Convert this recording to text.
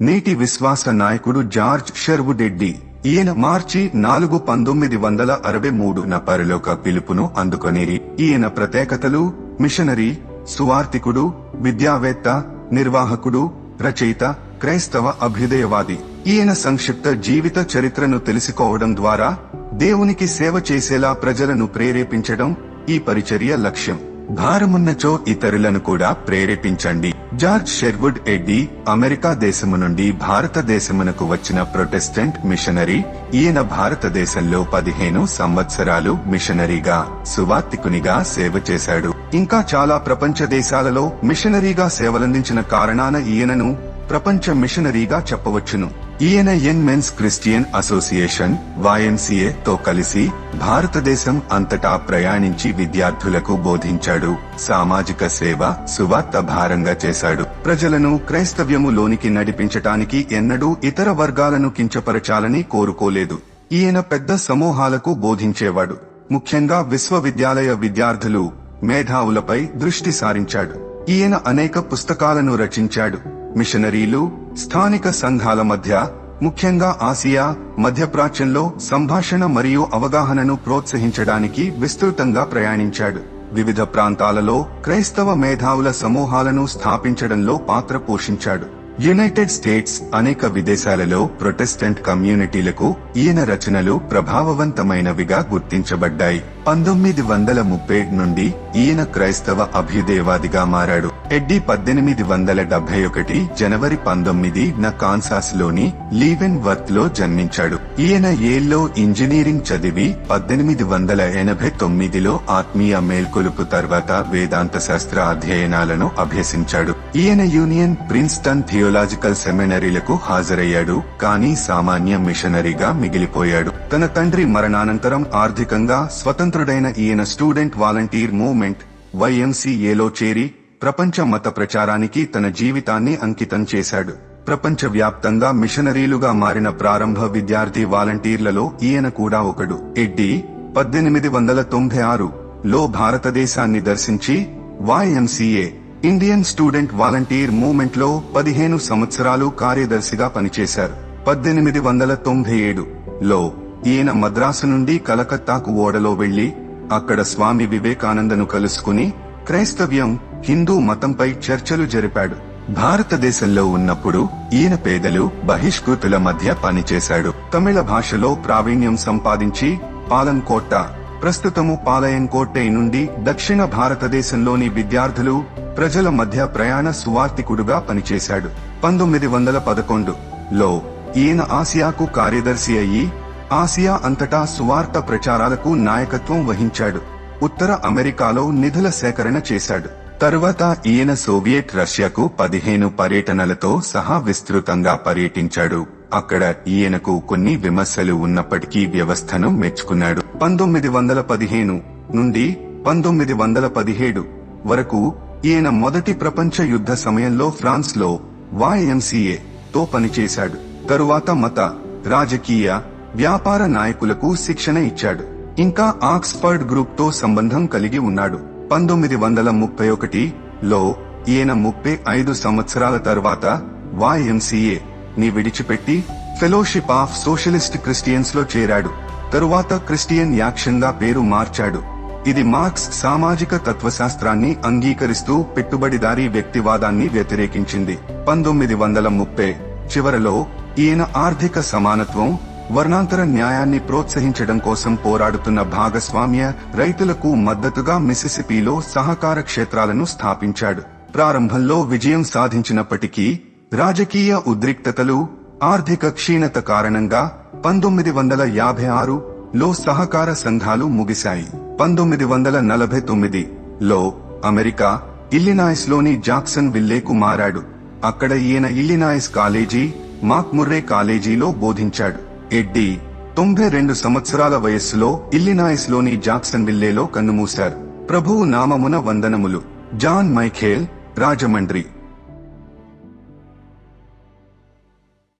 నేటి విశ్వాస నాయకుడు జార్జ్ షర్వుడెడ్డి ఈయన మార్చి నాలుగు పంతొమ్మిది వందల అరవై మూడున పరిలోక పిలుపును అందుకొని ఈయన ప్రత్యేకతలు మిషనరీ సువార్థికుడు విద్యావేత్త నిర్వాహకుడు రచయిత క్రైస్తవ అభ్యుదయవాది. ఈయన సంక్షిప్త జీవిత చరిత్రను తెలుసుకోవడం ద్వారా దేవునికి సేవ చేసేలా ప్రజలను ప్రేరేపించడం ఈ పరిచర్య లక్ష్యం. భారమున్నచో ఇతరులను కూడా ప్రేరేపించండి. జార్జ్ షెర్వుడ్ ఎడ్డీ అమెరికా దేశము నుండి భారతదేశమునకు వచ్చిన ప్రొటెస్టెంట్ మిషనరీ ఈయన భారతదేశంలో పదిహేను సంవత్సరాలు మిషనరీగా సువార్తికునిగా సేవ చేశాడు. ఇంకా చాలా ప్రపంచ దేశాలలో మిషనరీగా సేవలందించిన కారణాన ఈయనను ప్రపంచ మిషనరీగా చెప్పవచ్చును. ఈయన young men's Christian association YMCA తో కలిసి భారతదేశం అంతటా ప్రయాణించి విద్యార్థులకు బోధించాడు. సామాజిక సేవ సువార్త భారంగా చేశాడు. ప్రజలను క్రైస్తవ్యములోనికి నడిపించటానికి ఎన్నడూ ఇతర వర్గాలను కించపరచాలని కోరుకోలేదు. ఈయన పెద్ద సమూహాలకు బోధించేవాడు. ముఖ్యంగా విశ్వవిద్యాలయ విద్యార్థులు మేధావులపై దృష్టి సారించాడు. ఈయన అనేక పుస్తకాలను రచించాడు. మిషనరీలు స్థానిక సంఘాల మధ్య ముఖ్యంగా ఆసియా మధ్యప్రాచ్యంలో సంభాషణ మరియు అవగాహనను ప్రోత్సహించడానికి విస్తృతంగా ప్రయాణించాడు. వివిధ ప్రాంతాలలో క్రైస్తవ మేధావుల సమూహాలను స్థాపించడంలో పాత్ర పోషించాడు. యునైటెడ్ స్టేట్స్ అనేక విదేశాలలో ప్రొటెస్టెంట్ కమ్యూనిటీలకు ఈయన రచనలు ప్రభావవంతమైనవిగా గుర్తించబడ్డాయి. పంతొమ్మిది వందల ముప్పై నుండి ఈయన క్రైస్తవ అభ్యుదయవాదిగా మారాడు. ఎడ్డీ పద్దెనిమిది వందల డెబ్బై ఒకటి జనవరి పంతొమ్మిది న కాన్సాస్లోని లీవెన్ వర్త్లో జన్మించాడు. ఈయన ఏల్లో ఇంజనీరింగ్ చదివి పద్దెనిమిది వందల ఎనభై తొమ్మిదిలో ఆత్మీయ మేల్కొలుపు తర్వాత వేదాంత శాస్త్ర అధ్యయనాలను అభ్యసించాడు. ఈయన యూనియన్ ప్రిన్స్టన్ థియో థియోలాజికల్ సెమినరీలకు హాజరయ్యాడు కానీ సామాన్య మిషనరీగా మిగిలిపోయాడు. తన తండ్రి మరణానంతరం ఆర్థికంగా స్వతంత్రుడైన ఈయన స్టూడెంట్ వాలంటీర్ మూవ్మెంట్ వైఎంసీఏలో చేరి ప్రపంచ మత ప్రచారానికి తన జీవితాన్ని అంకితం చేశాడు. ప్రపంచ వ్యాప్తంగా మిషనరీలుగా మారిన ప్రారంభ విద్యార్థి వాలంటీర్లలో ఈయన కూడా ఒకడు. ఎడ్డి పద్దెనిమిది వందల తొంభై ఆరు లో భారతదేశాన్ని దర్శించి వైఎంసీఏ ఇండియన్ స్టూడెంట్ వాలంటీర్ మూవ్మెంట్లో పదిహేను సంవత్సరాలు కార్యదర్శిగా పనిచేశారు. పద్దెనిమిది వందల తొంభై ఏడు లో ఈయన మద్రాసు నుండి కలకత్తాకు ఓడలో వెళ్ళి అక్కడ స్వామి వివేకానందను కలుసుకుని క్రైస్తవ్యం హిందూ మతంపై చర్చలు జరిపాడు. భారతదేశంలో ఉన్నప్పుడు ఈయన పేదలు బహిష్కృతుల మధ్య పనిచేశాడు. తమిళ భాషలో ప్రావీణ్యం సంపాదించి పాలంకోట్ట ప్రస్తుతము పాలయంకోట్టై నుండి దక్షిణ భారతదేశంలోని విద్యార్థులు ప్రజల మధ్య ప్రయాణ సువార్తికుడుగా పనిచేశాడు. పంతొమ్మిది వందల పదకొండు లో ఈయన ఆసియాకు కార్యదర్శి అయ్యి ఆసియా అంతటా సువార్త ప్రచారాలకు నాయకత్వం వహించాడు. ఉత్తర అమెరికాలో నిధుల సేకరణ చేశాడు. తరువాత ఈయన సోవియట్ రష్యాకు పదిహేను పర్యటనలతో సహా విస్తృతంగా పర్యటించాడు. అక్కడ ఈయనకు కొన్ని విమర్శలు ఉన్నప్పటికీ వ్యవస్థను మెచ్చుకున్నాడు. పంతొమ్మిది వందల పదిహేను నుండి పంతొమ్మిది వందల పదిహేడు వరకు ఈయన మొదటి ప్రపంచ యుద్ధ సమయంలో ఫ్రాన్స్లో తో పనిచేశాడు. తరువాత మత రాజకీయ వ్యాపార నాయకులకు శిక్షణ ఇచ్చాడు. ఇంకా ఆక్స్ఫర్డ్ గ్రూప్తో సంబంధం కలిగి ఉన్నాడు. పంతొమ్మిది వందల ముప్పై ఒకటి లో ఈయన ముప్పై ఐదు సంవత్సరాల తర్వాత YMCA ని విడిచిపెట్టి ఫెలోషిప్ ఆఫ్ సోషలిస్ట్ క్రిస్టియన్స్లో చేరాడు. తరువాత క్రిస్టియన్ యాక్షన్గా పేరు మార్చాడు. ఇది మార్క్స్ సామాజిక తత్వశాస్త్రాన్ని అంగీకరిస్తూ పెట్టుబడిదారీ వ్యక్తివాదాన్ని వ్యతిరేకించింది. పంతొమ్మిది వందల ముప్పై చివరలో ఈయన ఆర్థిక సమానత్వం వర్ణాంతర న్యాయాన్ని ప్రోత్సహించడం కోసం పోరాడుతున్న భాగస్వామ్య రైతులకు మద్దతుగా మిసిసిపిలో సహకార క్షేత్రాలను స్థాపించాడు. ప్రారంభంలో విజయం సాధించినప్పటికీ రాజకీయ ఉద్రిక్తతలు ఆర్థిక క్షీణత కారణంగా పంతొమ్మిది వందల యాభై ఆరు లో సహకార సంఘాలు ముగిశాయి. పంతొమ్మిది వందల నలభై తొమ్మిది లో అమెరికా ఇల్లినాయిస్లోని జాక్సన్ విల్లేకు మారాడు. అక్కడ ఈయన ఇల్లినాయిస్ కాలేజీ మాక్ముర్రే కాలేజీలో బోధించాడు. ఎడ్డీ తొంభై రెండు సంవత్సరాల వయస్సులో ఇల్లినాయిస్లోని జాక్సన్ విల్లేలో కన్నుమూశారు. ప్రభువు నామమున వందనములు. John Michael Rajahmundry.